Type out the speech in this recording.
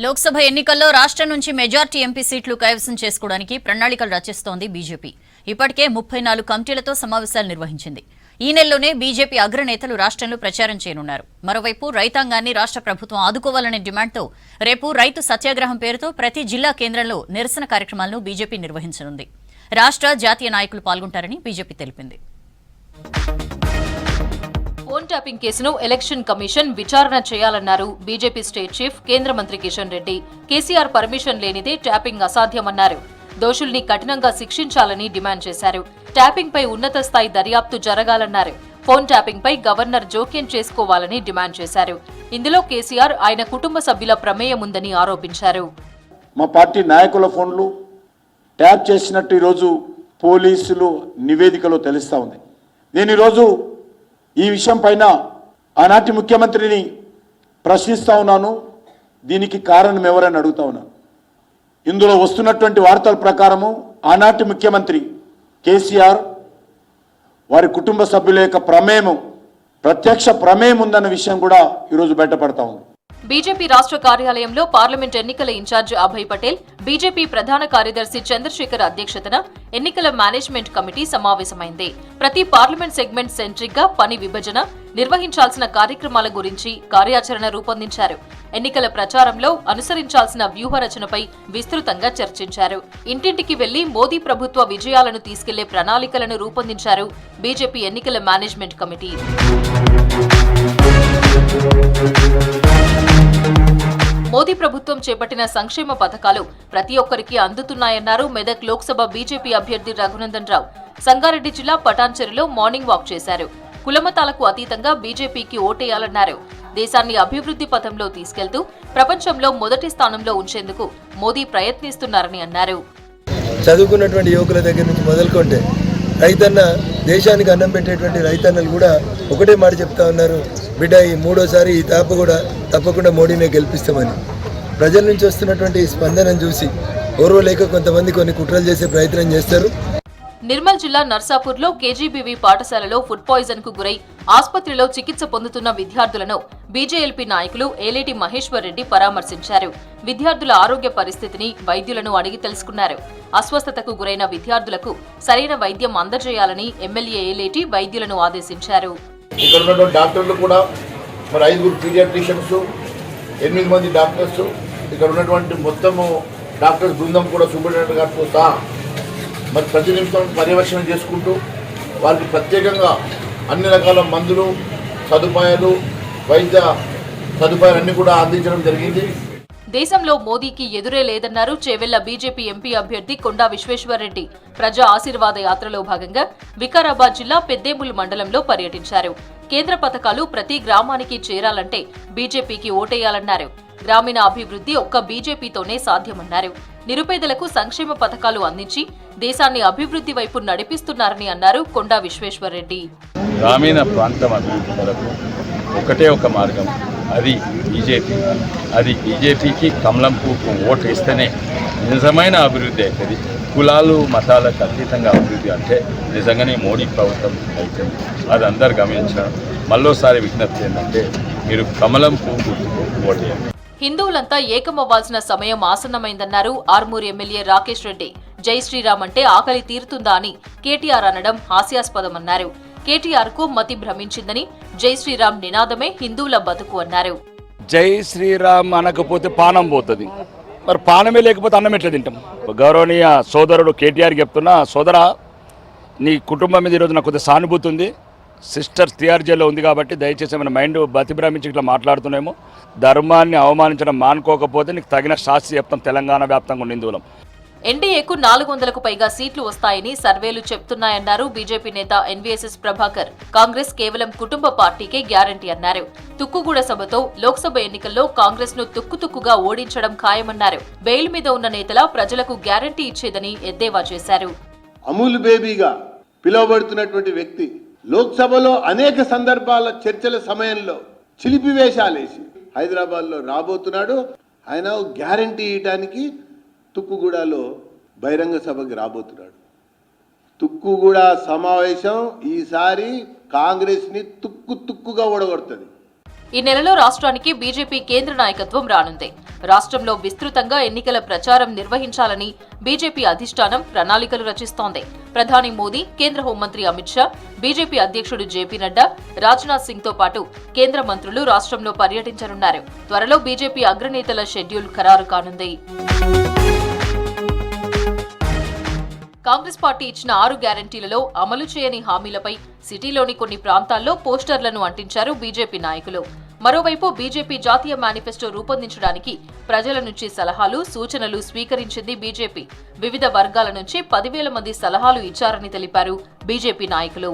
లోక్సభ ఎన్నికల్లో రాష్ట్రం నుంచి మెజార్టీ ఎంపీ సీట్లు కైవసం చేసుకోవడానికి ప్రణాళికలు రచిస్తోంది బీజేపీ. ఇప్పటికే ముప్పై నాలుగు కమిటీలతో సమావేశాలు నిర్వహించింది. ఈ నెలలోనే బీజేపీ అగ్రనేతలు రాష్ట్రంలో ప్రచారం చేయనున్నారు. మరోవైపు రైతాంగాన్ని రాష్ట్ర ప్రభుత్వం ఆదుకోవాలనే డిమాండ్తో రేపు రైతు సత్యాగ్రహం పేరుతో ప్రతి జిల్లా కేంద్రంలో నిరసన కార్యక్రమాలను బీజేపీ నిర్వహించనుంది. రాష్ట్ర జాతీయ నాయకులు పాల్గొంటారని బీజేపీ తెలిపింది. ఫోన్ ట్యాపింగ్ కేసును ఎలక్షన్ కమిషన్ విచారణ చేయాలన్నారు. బీజేపీ స్టేట్ చీఫ్ కేంద్ర మంత్రి కిషన్ రెడ్డి. కేసీఆర్ పర్మిషన్ లేనిదే ట్యాపింగ్ అసాధ్యమన్నారు. దోషుల్ని కఠినంగా శిక్షించాలని డిమాండ్ చేశారు. ట్యాపింగ్ పై ఉన్నత స్థాయి దర్యాప్తు జరగాలన్నారు. ఫోన్ ట్యాపింగ్ పై గవర్నర్ జోక్యం చేసుకోవాలని డిమాండ్ చేశారు. ఇందులో కేసీఆర్ ఆయన కుటుంబ సభ్యుల ప్రమేయం ఉందని ఆరోపించారు. మా పార్టీ నాయకుల ఫోన్లు ట్యాప్ చేసినట్టు ఈరోజు పోలీసులు నివేదికలో తెలుస్తూ ఉంది. నేను ఈరోజు ఈ విషయం పైన ఆనాటి ముఖ్యమంత్రిని ప్రశ్నిస్తూ ఉన్నాను. దీనికి కారణం ఎవరని అడుగుతా ఉన్నాను. ఇందులో వస్తున్నటువంటి వార్తల ప్రకారము ఆనాటి ముఖ్యమంత్రి కేసీఆర్ వారి కుటుంబ సభ్యుల యొక్క ప్రమేయం ప్రత్యక్ష ప్రమేయం ఉందన్న విషయం కూడా ఈరోజు బయటపడతా ఉంది. బీజేపీ రాష్ట్ర కార్యాలయంలో పార్లమెంట్ ఎన్నికల ఇన్ఛార్జ్ అభయ్ పటేల్ బీజేపీ ప్రధాన కార్యదర్శి చంద్రశేఖర్ అధ్యక్షతన ఎన్నికల మేనేజ్మెంట్ కమిటీ సమావేశమైంది. ప్రతి పార్లమెంట్ సెగ్మెంట్ సెంట్రిక్గా పని విభజన నిర్వహించాల్సిన కార్యక్రమాల గురించి కార్యాచరణ రూపొందించారు. ఎన్నికల ప్రచారంలో అనుసరించాల్సిన వ్యూహరచనపై విస్తృతంగా చర్చించారు. ఇంటింటికి వెళ్ళి మోదీ ప్రభుత్వ విజయాలను తీసుకెళ్ళే ప్రణాళికలను రూపొందించారు బీజేపీ ఎన్నికల మేనేజ్మెంట్ కమిటీ. మోదీ ప్రభుత్వం చేపట్టిన సంక్షేమ పథకాలు ప్రతి ఒక్కరికి అందుతున్నాయన్నారు మెదక్ లోక్సభ బీజేపీ అభ్యర్థి రఘునందన్ రావు. సంగారెడ్డి జిల్లా పటాన్చెరులో మార్నింగ్ వాక్ చేశారు. కులమతాలకు అతీతంగా బీజేపీకి ఓటేయాలన్నారు. దేశాన్ని అభివృద్ధి పథంలో తీసుకెళ్తూ ప్రపంచంలో మొదటి స్థానంలో ఉంచేందుకు మోదీ ప్రయత్నిస్తున్నారని అన్నారు. చదువుకున్నటువంటి యువకుల దగ్గర నుంచి మొదలుకుంటే రైతన్న దేశానికి అన్నం పెట్టేటువంటి రైతన్నలు కూడా ఒకటే మాట చెప్తా ఉన్నారు. బిడ్డ ఈ మూడోసారి ఈ తాప కూడా తప్పకుండా మోడీనే గెలిపిస్తామని. ప్రజల నుంచి వస్తున్నటువంటి స్పందనను చూసి ఓర్వలేక కొంతమంది కొన్ని కుట్రలు చేసే ప్రయత్నం చేస్తారు. నిర్మల్ జిల్లా నర్సాపూర్లో కేజీబీవీ పాఠశాలలో ఫుడ్ పాయిజన్కు గురై ఆసుపత్రిలో చికిత్స పొందుతున్న విద్యార్థులను బీజేఎల్పీ నాయకులు ఏలేటి మహేశ్వర్ రెడ్డి పరామర్శించారు. విద్యార్థుల ఆరోగ్య పరిస్థితిని వైద్యులను అడిగి తెలుసుకున్నారు. అస్వస్థతకు గురైన విద్యార్థులకు సరైన వైద్యం అందజేయాలని ఎమ్మెల్యే ఏలేటి వైద్యులను ఆదేశించారు. ఇక్కడ ఉన్నటువంటి డాక్టర్లు కూడా మరి ఐదుగురు పీడియాట్రిషియన్స్ ఎనిమిది మంది డాక్టర్స్ ఇక్కడ ఉన్నటువంటి మొత్తము డాక్టర్స్ బృందం కూడా సూపరింటెండెంట్ గారితో సహా మరి ప్రతి నిమిషం పర్యవేక్షణ చేసుకుంటూ వారికి ప్రత్యేకంగా అన్ని రకాల మందులు సదుపాయాలు వైద్య సదుపాయాలన్నీ కూడా అందించడం జరిగింది. దేశంలో మోదీకి ఎదురే లేదన్నారు చేవెళ్ళ బీజేపీ ఎంపీ అభ్యర్థి కొండా విశ్వేశ్వరరెడ్డి. ప్రజా ఆశీర్వాద యాత్రలో భాగంగా వికారాబాద్ జిల్లా పెద్దేముల్ మండలంలో పర్యటించారు. కేంద్ర పథకాలు ప్రతి గ్రామానికి చేరాలంటే బీజేపీకి ఓటేయాలన్నారు. గ్రామీణ అభివృద్ధి ఒక్క బీజేపీతోనే సాధ్యమన్నారు. నిరుపేదలకు సంక్షేమ పథకాలు అందించి దేశాన్ని అభివృద్ధి వైపు నడిపిస్తున్నారని అన్నారు కొండా విశ్వేశ్వరరెడ్డి. గ్రామీణ ప్రాంతం అభివృద్ధి ఒకటే ఒక మార్గం. అది బీజేపీ. అది బీజేపీకి కమలం పువ్వుకు ఓటు ఇస్తేనే నిజమైన అభివృద్ధి అవుతుంది. కులాలు మతాలకు అతీతంగా అభివృద్ధి అంటే నిజంగానే మోడీ ప్రభుత్వం అవుతుంది. అది అందరు గమనించడం. మళ్ళోసారి విజ్ఞప్తి ఏంటంటే మీరు కమలం పువ్వు గుర్తుకు ఓటు వేయండి హిందువులంతా ఏకమవ్వాల్సిన సమయం ఆసన్నమైందన్నారు ఆర్మూర్ ఎమ్మెల్యే రాకేష్ రెడ్డి. జై శ్రీరామ్ అంటే ఆకలి తీరుతుందా అని కేటీఆర్ అనడం హాస్యాస్పదమన్నారు. కేటీఆర్కు మతి భ్రమించిందని జై శ్రీరామ్ నినాదమే హిందువుల బతుకు అన్నారు. జై శ్రీరామ్ అనకపోతే పానం పోతుంది. మరి పానమే లేకపోతే అన్నం ఎట్లా తింటాం? గౌరవనీయ సోదరుడు కేటీఆర్ చెప్తున్నా సోదర నీ కుటుంబం మీద ఈరోజు నాకు కొద్దిగా సానుభూతి ఉంది. సిస్టర్ టీఆర్జేలో ఉంది కాబట్టి దయచేసి మన మైండ్ బతిభ్రమించి ఇట్లా మాట్లాడుతున్నాము ధర్మాన్ని అవమానించడం మానుకోకపోతే నీకు తగిన శాస్త్రి చెప్తాం తెలంగాణ వ్యాప్తంగా ఉన్న హిందువులం. ఎన్డీఏకు నాలుగు వందలకు పైగా సీట్లు వస్తాయని సర్వేలు చెప్తున్నాయన్నారు బీజేపీ నేత ఎన్వీఎస్ఎస్ ప్రభాకర్. కాంగ్రెస్ కేవలం కుటుంబ పార్టీకే గ్యారంటీ అన్నారు. తుక్కుగూడ సభతో లోక్సభ ఎన్నికల్లో కాంగ్రెస్ను తుక్కుతుక్కుగా ఓడించడం ఖాయమన్నారు. బెయిల్ మీద ఉన్న నేతల ప్రజలకు గ్యారంటీ ఇచ్చేదని ఎద్దేవా చేశారు. అమూల్ బేబీగా పిలువబడుతున్నటువంటి వ్యక్తి లోక్సభలో అనేక సందర్భాల చర్చల సమయంలో చిలిపివేషాలేసి హైదరాబాద్లో రాబోతున్నాడు. ఆయన గ్యారంటీ ఇవ్వటానికి తుక్కుగూడలో బహిరంగ సభకి రాబోతున్నాడు. తుక్కుగూడ సమావేశం ఈసారి కాంగ్రెస్ని తుక్కు తుక్కుగా ఓడగొడుతుంది. ఈ నెలలో రాష్ట్రానికి బీజేపీ కేంద్ర నాయకత్వం రానుంది. రాష్ట్రంలో విస్తృతంగా ఎన్నికల ప్రచారం నిర్వహించాలని బీజేపీ అధిష్టానం ప్రణాళికలు రచిస్తోంది. ప్రధాని మోదీ కేంద్ర హోంమంత్రి అమిత్ షా బీజేపీ అధ్యక్షుడు జేపీ నడ్డా రాజ్నాథ్ సింగ్తో పాటు కేంద్ర మంత్రులు రాష్ట్రంలో పర్యటించనున్నారు. త్వరలో బీజేపీ అగ్రనేతల షెడ్యూల్ ఖరారు కానుంది. కాంగ్రెస్ పార్టీ ఇచ్చిన ఆరు గ్యారంటీలలో అమలు చేయని హామీలపై సిటీలోని కొన్ని ప్రాంతాల్లో పోస్టర్లను అంటించారు బీజేపీ నాయకులు. మరోవైపు బీజేపీ జాతీయ మేనిఫెస్టో రూపొందించడానికి ప్రజల నుంచి సలహాలు సూచనలు స్వీకరించింది బీజేపీ. వివిధ వర్గాల నుంచి పదివేల మంది సలహాలు ఇచ్చారని తెలిపారు బీజేపీ నాయకులు.